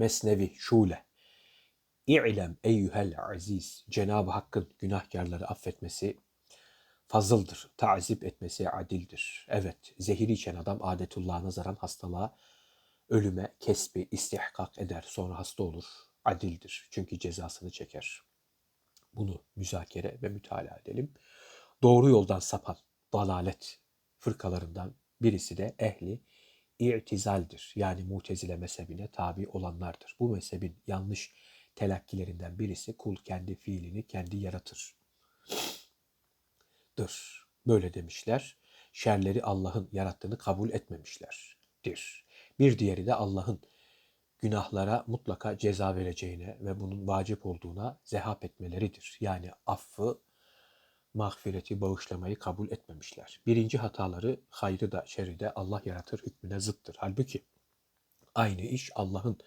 Mesnevi Şule İ'lem eyyuhel aziz Cenab-ı Hakk'ın günahkarları affetmesi fazıldır. Tazip etmesi adildir. Evet, zehir içen adam adetullah'a nazaran hastalığa, ölüme, kesbi, istihkak eder. Sonra hasta olur. Adildir. Çünkü cezasını çeker. Bunu müzakere ve mütalaa edelim. Doğru yoldan sapan dalalet fırkalarından birisi de ehli i'tizaldir. Yani mutezile mezhebine tabi olanlardır. Bu mezhebin yanlış telakkilerinden birisi kul kendi fiilini kendi yaratır. Dır. Böyle demişler. Şerleri Allah'ın yarattığını kabul etmemişlerdir. Bir diğeri de Allah'ın günahlara mutlaka ceza vereceğine ve bunun vacip olduğuna zehap etmeleridir. Yani affı, mağfireti, bağışlamayı kabul etmemişler. Birinci hataları hayrı da şerri de Allah yaratır hükmüne zıttır. Halbuki aynı iş Allah'ın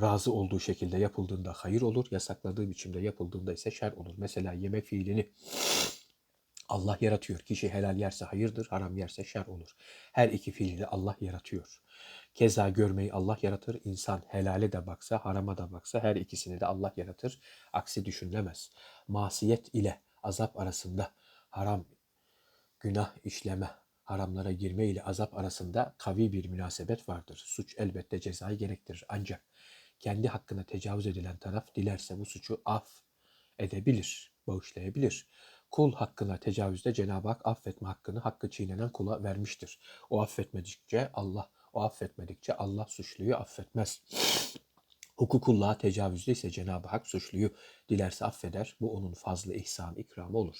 razı olduğu şekilde yapıldığında hayır olur, yasakladığı biçimde yapıldığında ise şer olur. Mesela yeme fiilini Allah yaratıyor. Kişi helal yerse hayırdır, haram yerse şer olur. Her iki fiili Allah yaratıyor. Keza görmeyi Allah yaratır. İnsan helale de baksa, harama da baksa her ikisini de Allah yaratır. Aksi düşünülemez. Masiyet ile azap arasında haram, günah işleme, haramlara girme ile azap arasında kavi bir münasebet vardır. Suç elbette cezayı gerektirir. Ancak kendi hakkına tecavüz edilen taraf dilerse bu suçu af edebilir, bağışlayabilir. Kul hakkına tecavüzde Cenab-ı Hak affetme hakkını hakkı çiğnenen kula vermiştir. O affetmedikçe Allah, o affetmedikçe Allah suçluyu affetmez. Hukukullah'a tecavüzde ise Cenab-ı Hak suçluyu dilerse affeder. Bu onun fazlı ihsan ikramı olur.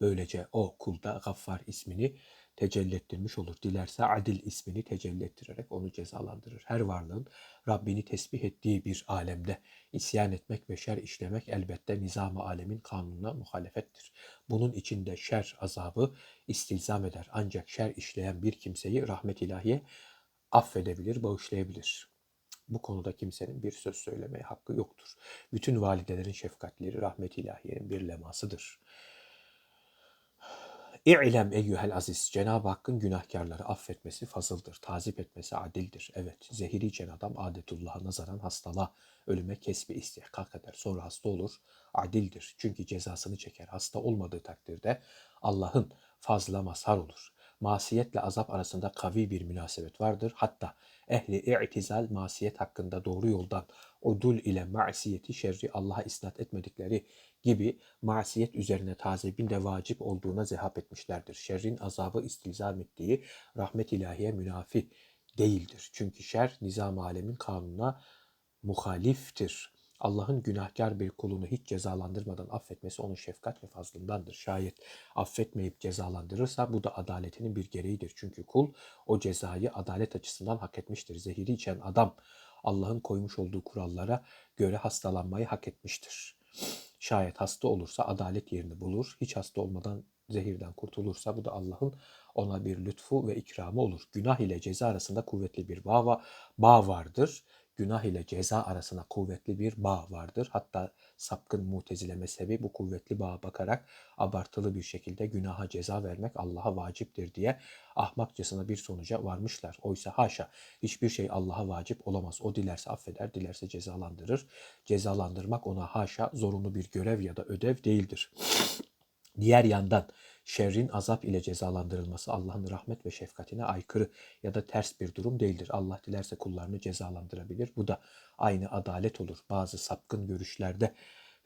Böylece o kulda Gaffar ismini tecelli ettirmiş olur. Dilerse Adil ismini tecelli ettirerek onu cezalandırır. Her varlığın Rabbini tesbih ettiği bir alemde isyan etmek ve şer işlemek elbette nizam-ı alemin kanununa muhalefettir. Bunun içinde şer azabı istilzam eder. Ancak şer işleyen bir kimseyi rahmet ilahiye affedebilir, bağışlayabilir. Bu konuda kimsenin bir söz söylemeye hakkı yoktur. Bütün validelerin şefkatleri rahmet ilahiyenin bir lemasıdır. İ'lem eyyühel aziz. Cenab-ı Hakk'ın günahkarları affetmesi fazıldır. Tazip etmesi adildir. Evet, zehiri içen adam adetullah'a nazaran hastalığa, ölüme kesbi istihkak eder. Sonra hasta olur. Adildir. Çünkü cezasını çeker. Hasta olmadığı takdirde Allah'ın fazla mazhar olur. Masiyetle azap arasında kavi bir münasebet vardır. Hatta ehli i'tizal masiyet hakkında doğru yoldan udul ile masiyeti şerri Allah'a isnat etmedikleri gibi masiyet üzerine tazibin de vacip olduğuna zehap etmişlerdir. Şerrin azabı istilzam ettiği rahmet ilahiye münafi değildir. Çünkü şer nizam alemin kanununa muhaliftir. Allah'ın günahkar bir kulunu hiç cezalandırmadan affetmesi onun şefkat ve fazlındandır. Şayet affetmeyip cezalandırırsa bu da adaletinin bir gereğidir. Çünkü kul o cezayı adalet açısından hak etmiştir. Zehiri içen adam Allah'ın koymuş olduğu kurallara göre hastalanmayı hak etmiştir. Şayet hasta olursa adalet yerini bulur. Hiç hasta olmadan zehirden kurtulursa bu da Allah'ın ona bir lütfu ve ikramı olur. Günah ile ceza arasında kuvvetli bir bağ, bağ vardır günah ile ceza arasında kuvvetli bir bağ vardır. Hatta sapkın mutezile mezhebi bu kuvvetli bağa bakarak abartılı bir şekilde günaha ceza vermek Allah'a vaciptir diye ahmakçasına bir sonuca varmışlar. Oysa haşa hiçbir şey Allah'a vacip olamaz. O dilerse affeder, dilerse cezalandırır. Cezalandırmak ona haşa zorunlu bir görev ya da ödev değildir. Diğer yandan şerrin azap ile cezalandırılması Allah'ın rahmet ve şefkatine aykırı ya da ters bir durum değildir. Allah dilerse kullarını cezalandırabilir. Bu da aynı adalet olur. Bazı sapkın görüşlerde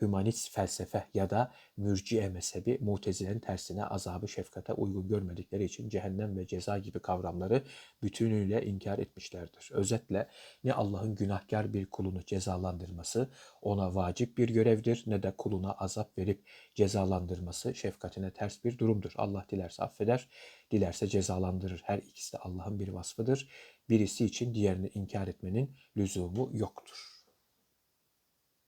hümanist felsefe ya da mürciye mezhebi mutezilerin tersine azabı şefkate uygun görmedikleri için cehennem ve ceza gibi kavramları bütünüyle inkar etmişlerdir. Özetle ne Allah'ın günahkar bir kulunu cezalandırması ona vacip bir görevdir ne de kuluna azap verip cezalandırması şefkatine ters bir durumdur. Allah dilerse affeder, dilerse cezalandırır. Her ikisi de Allah'ın bir vasfıdır. Birisi için diğerini inkar etmenin lüzumu yoktur.